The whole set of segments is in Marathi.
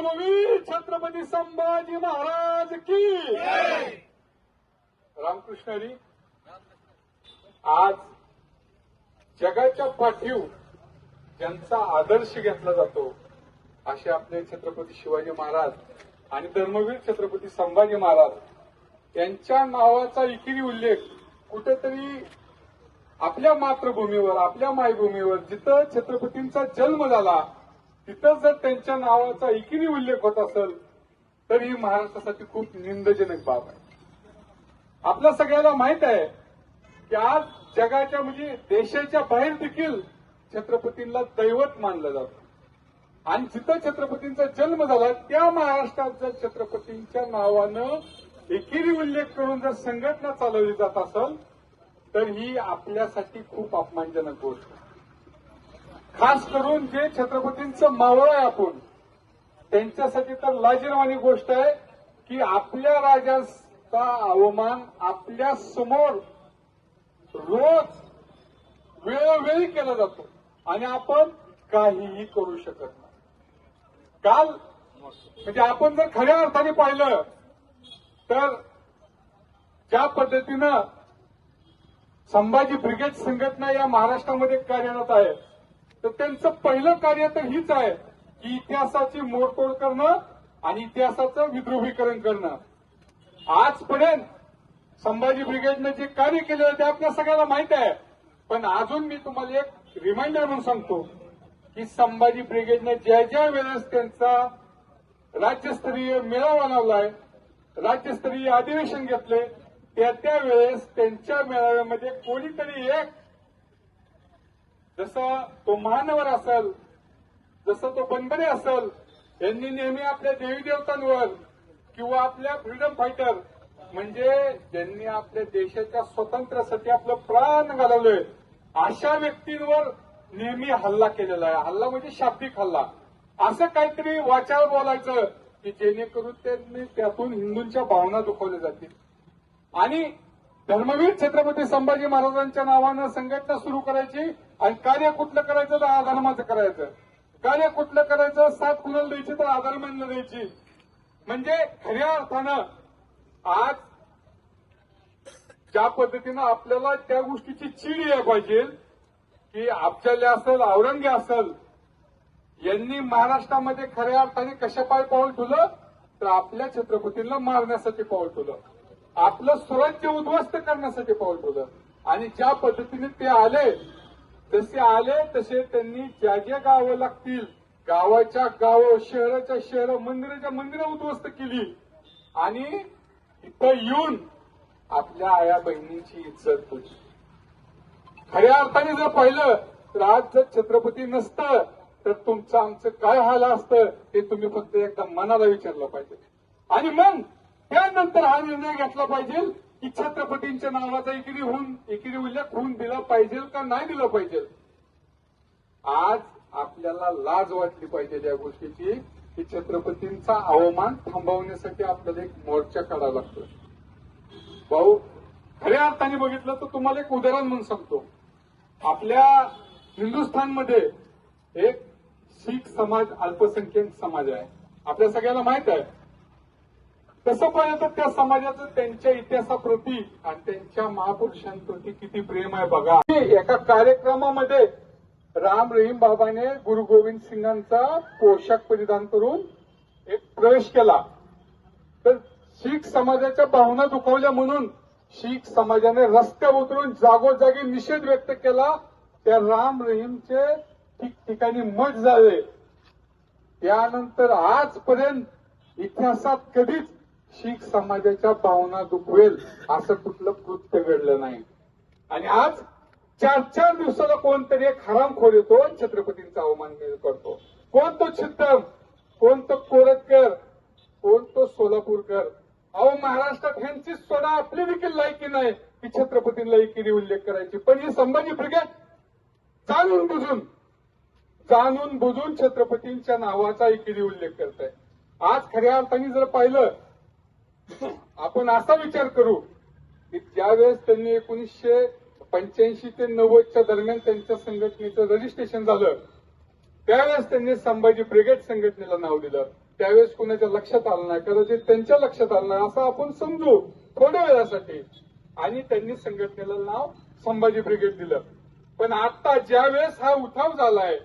धर्मवीर छत्रपती संभाजी महाराज की रामकृष्णरी आज जगाच्या पाठीव ज्यांचा आदर्श घेतला जातो असे आपले छत्रपती शिवाजी महाराज आणि धर्मवीर छत्रपती संभाजी महाराज यांच्या नावाचा इकिरी उल्लेख कुठेतरी आपल्या मातृभूमीवर आपल्या मायभूमीवर जिथं छत्रपतींचा जन्म झाला तिथं जर त्यांच्या नावाचा एकीने उल्लेख होत असेल तर ही महाराष्ट्रासाठी खूप निंदजनक बाब आहे आपल्या सगळ्याला माहीत आहे की आज जगाच्या म्हणजे देशाच्या बाहेर देखील छत्रपतींना दैवत मानलं जातं आणि जिथं छत्रपतींचा जन्म झाला त्या महाराष्ट्रात जर छत्रपतींच्या नावानं एकेरी उल्लेख करून जर संघटना चालवली जात असेल तर ही आपल्यासाठी खूप अपमानजनक गोष्ट आहे. खास करून जे छत्रपतींचं मावळ आहे आपण त्यांच्यासाठी तर लाजीरवाणी गोष्ट आहे की आपल्या राजाचा अवमान आपल्यासमोर रोज वेळोवेळी केला जातो आणि आपण काहीही करू शकत नाही. काल म्हणजे आपण जर खऱ्या अर्थाने पाहिलं तर ज्या पद्धतीनं संभाजी ब्रिगेड संघटना या महाराष्ट्रामध्ये कार्यरत आहे तर त्यांचं पहिलं कार्य तर हीच आहे की इतिहासाची मोडतोड करणं आणि इतिहासाचं विद्रोहीकरण करणं. आजपर्यंत संभाजी ब्रिगेडनं जे कार्य केलेलं ते आपल्या सगळ्याला माहीत आहे. पण अजून मी तुम्हाला एक रिमाइंडर म्हणून सांगतो की संभाजी ब्रिगेडनं ज्या ज्या वेळेस त्यांचा राज्यस्तरीय मेळावा लावलाय राज्यस्तरीय अधिवेशन घेतले त्या त्या वेळेस त्यांच्या मेळाव्यामध्ये कोणीतरी एक जसं तो महानवर असेल जसं तो बनबरे असेल यांनी नेहमी आपल्या देवी देवतांवर किंवा आपल्या फ्रीडम फायटर म्हणजे ज्यांनी आपल्या देशाच्या स्वातंत्र्यासाठी आपलं प्राण घालवलंय अशा व्यक्तींवर नेहमी हल्ला केलेला आहे. हल्ला म्हणजे शाब्दिक हल्ला. असं काहीतरी वाचाळ बोलायचं की जेणेकरून त्यांनी त्यातून हिंदूंच्या भावना दुखवल्या जातील. आणि धर्मवीर छत्रपती संभाजी महाराजांच्या नावानं संघटना सुरू करायची आणि कार्य कुठलं करायचं तर आधर्माचं करायचं. कार्य कुठलं करायचं सात कुणाला द्यायची तर आधर्मांना द्यायची. म्हणजे खऱ्या अर्थानं आज ज्या पद्धतीनं आपल्याला त्या गोष्टीची चीड या पाहिजे की आपल्याला असेल औरंगे असेल यांनी महाराष्ट्रामध्ये खऱ्या अर्थाने कशा पाय पाऊल ठेवलं? तर आपल्या छत्रपतींना मारण्यासाठी पाऊल ठेवलं. आपलं स्वराज्य उद्ध्वस्त करण्यासाठी पाऊल ठेवलं. आणि ज्या पद्धतीने ते आले जसे आले तसे त्यांनी ज्या ज्या गावं लागतील गावाच्या गावं शहराच्या शहर मंदिराच्या मंदिरं उद्ध्वस्त केली. आणि इथं येऊन आपल्या आया बहिणीची इज्जत होती खऱ्या अर्थाने जर पाहिलं तर आज जर छत्रपती नसतं तर तुमचं आमचं काय हाल असतं ते तुम्ही फक्त एकदा मनाला विचारलं पाहिजे. आणि मग त्यानंतर हा निर्णय घेतला पाहिजे की छत्रपतींच्या नावाचा एकेरी होऊन एकेरी उल्लेख होऊन दिला पाहिजे का नाही दिला पाहिजे? आज आपल्याला लाज वाटली पाहिजे या गोष्टीची की छत्रपतींचा अवमान थांबवण्यासाठी आपल्याला एक मोर्चा काढावा लागतो भाऊ खऱ्या अर्थाने बघितलं तर तुम्हाला एक उदाहरण म्हणून सांगतो. आपल्या हिंदुस्थानमध्ये एक शीख समाज अल्पसंख्याक समाज आहे. आपल्या सगळ्याला माहीत आहे. तसं पाहिलं तर त्या समाजाचं त्यांच्या इतिहासाप्रती आणि त्यांच्या महापुरुषांप्रती किती प्रेम आहे बघा. एका कार्यक्रमामध्ये राम रहीम बाबाने गुरु गोविंद सिंगांचा पोशाख परिधान करून एक प्रवेश केला. तर शीख समाजाच्या भावना दुखावल्या म्हणून शीख समाजाने रस्त्यावर उतरून जागोजागी निषेध व्यक्त केला. त्या राम रहीमचे ठिकठिकाणी मठ झाले. त्यानंतर आजपर्यंत इतिहासात कधीच शीख समाजाच्या भावना दुखवेल असं कुठलं कृत्य घडलं नाही. आणि आज चार चार दिवसाला कोणतरी एक हरामखोर येतो छत्रपतींचा अवमान करतो. कोण तो छित्तम कोण तो कोरटकर? कोण तो सोलापूरकर? अहो महाराष्ट्रात ह्यांची सोडा आपली देखील लायकी नाही की छत्रपतींना एकेरी उल्लेख करायची. पण ही संभाजी ब्रिगेड जाणून बुजून जाणून बुजून छत्रपतींच्या नावाचा एकेरी उल्लेख करत आहे आज खऱ्या अर्थाने जर पाहिलं आपण असा विचार करू की ज्यावेळेस त्यांनी एकोणीसशे पंच्याऐंशी ते नव्वदच्या दरम्यान त्यांच्या संघटनेचं रजिस्ट्रेशन झालं त्यावेळेस त्यांनी संभाजी ब्रिगेड संघटनेला नाव दिलं. त्यावेळेस कोणाच्या लक्षात आलं नाही. कदाचित त्यांच्या लक्षात आलं नाही असं आपण समजू थोड्या वेळासाठी. आणि त्यांनी संघटनेला नाव संभाजी ब्रिगेड दिलं. पण आता ज्यावेळेस हा उठाव झालाय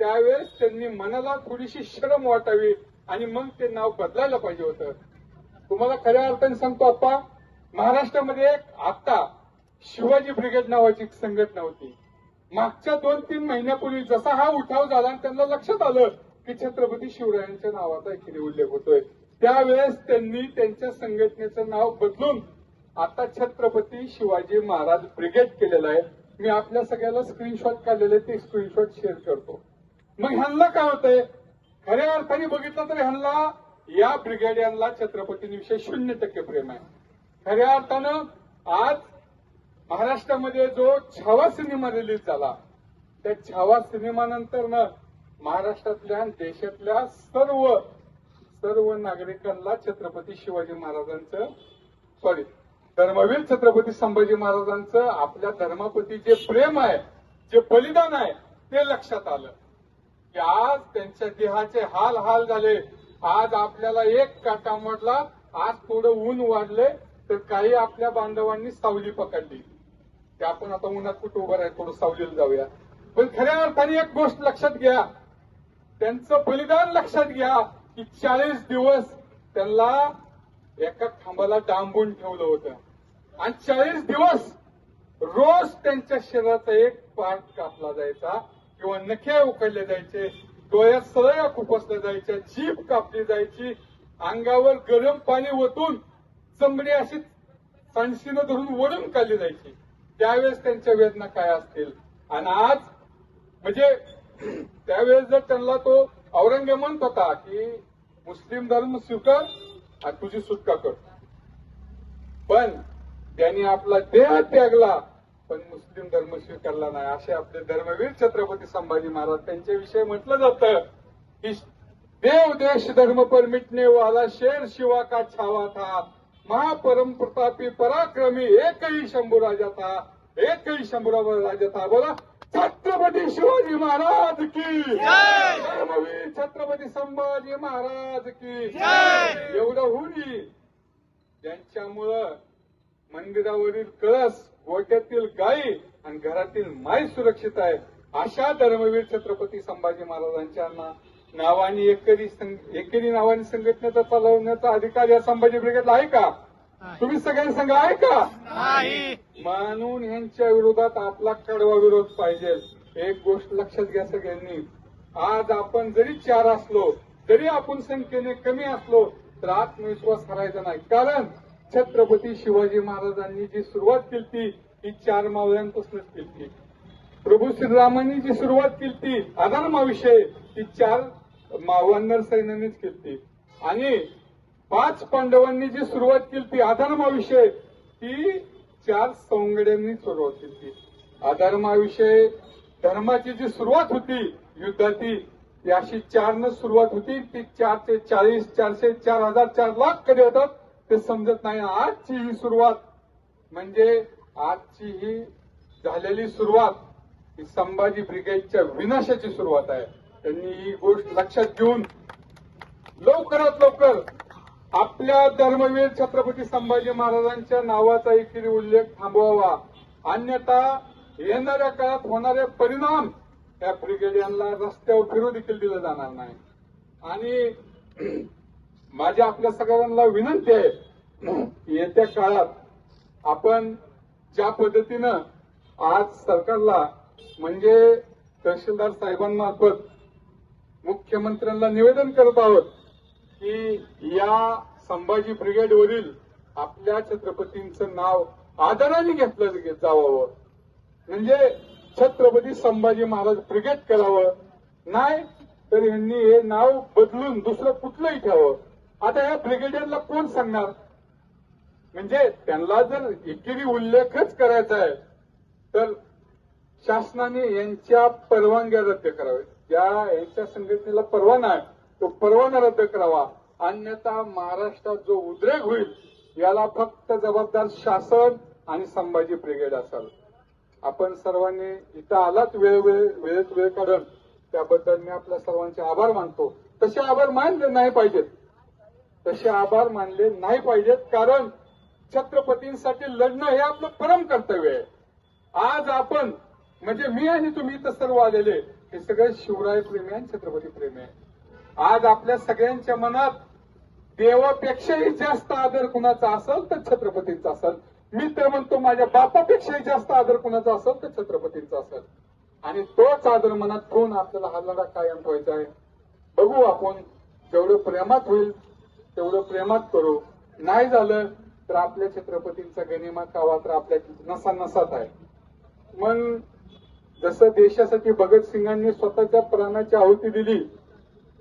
त्यावेळेस त्यांनी मनाला थोडीशी शरम वाटावी आणि मग ते नाव बदलायला पाहिजे होतं. तुम्हाला खऱ्या अर्थाने सांगतो आप्पा महाराष्ट्रामध्ये आता शिवाजी ब्रिगेड नावाची संघटना होती. मागच्या दोन तीन महिन्यापूर्वी जसा हा उठाव झाला आणि त्यांना लक्षात आलं की छत्रपती शिवरायांच्या नावाचा एकीने उल्लेख होतोय. त्यावेळेस त्यांनी त्यांच्या संघटनेचं नाव बदलून आता छत्रपती शिवाजी महाराज ब्रिगेड केलेलं आहे. मी आपल्या सगळ्याला स्क्रीनशॉट काढलेले ते स्क्रीनशॉट शेअर करतो. मग ह्यांना काय होतंय? खऱ्या अर्थाने बघितलं तर ह्यांना या ब्रिगेडियनला छत्रपतींविषयी शून्य टक्के प्रेम आहे. खऱ्या अर्थानं आज महाराष्ट्रामध्ये जो छावा सिनेमा रिलीज झाला त्या छावा सिनेमानंतर ना महाराष्ट्रातल्या देशातल्या सर्व सर्व नागरिकांना छत्रपती शिवाजी महाराजांचं सॉरी धर्मवीर छत्रपती संभाजी महाराजांचं आपल्या धर्माप्रती जे प्रेम आहे जे बलिदान आहे ते लक्षात आलं. की आज त्यांच्या देहाचे हाल हाल झाले. आज आपल्याला एक काटा मोडला आज थोडं ऊन वाढले तर काही आपल्या बांधवांनी सावली पकडली. ते आपण आता उन्हात कुठं उभं राहील थोडं सावलीला जाऊया. पण खऱ्या अर्थाने एक गोष्ट लक्षात घ्या. त्यांचं बलिदान लक्षात घ्या की चाळीस दिवस त्यांना एका खांबाला डांबून ठेवलं होतं. आणि चाळीस दिवस रोज त्यांच्या शरीराचा एक पार्ट कापला जायचा किंवा नखे उकडले जायचे. डोळ्यात सळया खुपसल्या जायच्या जीभ कापली जायची अंगावर गरम पाणी ओतून चमडी अशी सांडशीनं धरून वडून काढली जायची. त्यावेळेस त्यांच्या वेदना काय असतील? आणि आज म्हणजे त्यावेळेस जर त्यांना तो औरंगजेब म्हणत होता की मुस्लिम धर्म स्वीकार आणि तुझी सुटका कर. पण त्यांनी आपला देह त्यागला. पण मुस्लिम धर्म स्वीकारला नाही असे आपले धर्मवीर छत्रपती संभाजी महाराज त्यांच्याविषयी म्हटलं जातं की देव देश धर्म पर मिटने वाला शेर शिवा का छावा था? महापरम प्रतापी पराक्रमी एकही शंभू राजा था? एकही शंभूराव राजा था? बोला छत्रपती शिवाजी महाराज की धर्मवीर छत्रपती संभाजी महाराज की एवढं होऊन त्यांच्यामुळं मंदिरावरील कळस गोट्यातील गायी आणि घरातील माई सुरक्षित आहे अशा धर्मवीर छत्रपती संभाजी महाराजांच्या नावाने एकेरी एकेरी नावाने संघटनेचा चालवण्याचा अधिकार या संभाजी ब्रिगेडला आहे का? तुम्ही सगळ्यांनी सांगा आहे का? म्हणून यांच्या विरोधात आपला कडवा विरोध पाहिजे. एक गोष्ट लक्षात घ्या सगळ्यांनी. आज आपण जरी चार असलो जरी आपण संख्येने कमी असलो तर आत्मविश्वास हरायचा नाही. कारण छत्रपती शिवाजी महाराजांनी जी सुरुवात केली ती चार मावळ्यांपासूनच केली प्रभू श्रीरामांनी जी सुरुवात केली अधर्माविषयी ती चार मावळांवर सैन्यानेच केली आणि पाच पांडवांनी जी सुरुवात केली ती अधर्माविषयी ती चार सौंगड्यांनी सुरुवात केली अधर्माविषयी धर्माची जी सुरुवात होती युद्धाची अशी चारनं सुरुवात होती ती चारशे चाळीस चारशे चार हजार चार लाख कधी होतात. ते समजत नाही. आजची ही सुरुवात म्हणजे आजची ही झालेली सुरुवात ही संभाजी ब्रिगेडच्या विनाशाची सुरुवात आहे. त्यांनी ही गोष्ट लक्षात घेऊन लवकरात लवकर आपल्या धर्मवीर छत्रपती संभाजी महाराजांच्या नावाचा एकेरी उल्लेख थांबवावा. अन्यथा येणाऱ्या काळात होणारे परिणाम या ब्रिगेड यांना रस्त्यावर फिरू देखील दिले जाणार नाही. आणि माझी आपल्या सगळ्यांना विनंती आहे. येत्या काळात आपण ज्या पद्धतीनं आज सरकारला म्हणजे तहसीलदार साहेबांमार्फत मुख्यमंत्र्यांना निवेदन करत आहोत की या संभाजी ब्रिगेडवरील आपल्या छत्रपतींचं नाव आदराने घेतलं जावावं. म्हणजे छत्रपती संभाजी महाराज ब्रिगेड करावं. नाही तर यांनी हे नाव बदलून दुसरं कुठलंही ठेवावं. आता या ब्रिगेडियरला कोण सांगणार? म्हणजे त्यांना जर एकेरी उल्लेखच करायचा आहे तर शासनाने यांच्या परवानग्या रद्द कराव्यात. ज्या यांच्या संघटनेला परवाना आहे तो परवाना रद्द करावा. अन्यथा महाराष्ट्रात जो उद्रेक होईल याला फक्त जबाबदार शासन आणि संभाजी ब्रिगेड असाल आपण सर्वांनी इथं आलात वेळ वेळेत वेळ काढून. त्याबद्दल मी आपल्या सर्वांचे आभार मानतो. तसे आभार मानले नाही पाहिजेत. तसे आभार मानले नाही पाहिजेत कारण छत्रपतींसाठी लढणं हे आपलं परम कर्तव्य आहे. आज आपण म्हणजे मी आणि तुम्ही तर सर्व आलेले हे सगळे शिवराय प्रेमी आणि छत्रपती प्रेमी आहे. आज आपल्या सगळ्यांच्या मनात देवापेक्षाही जास्त आदर कुणाचा असेल तर छत्रपतींचा असेल. मी तर म्हणतो माझ्या बापापेक्षाही जास्त आदर कुणाचा असेल तर छत्रपतींचा असेल. आणि तोच आदर मनात ठेवून आपल्याला हा लढा कायम ठेवायचा आहे. बघू आपण जेवढं प्रेमात होईल तेवढं प्रेमात करू. नाही झालं तर आपल्या छत्रपतींचा गनिमा कावा तर आपल्या नसा नसात आहे. मग जसं देशासाठी भगतसिंगांनी स्वतःच्या प्राणाची आहुती दिली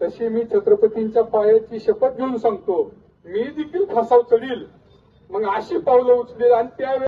तशी मी छत्रपतींच्या पायाची शपथ घेऊन सांगतो मी देखील फसाव चढील. मग अशी पावलं उचलेल आणि त्यावेळेस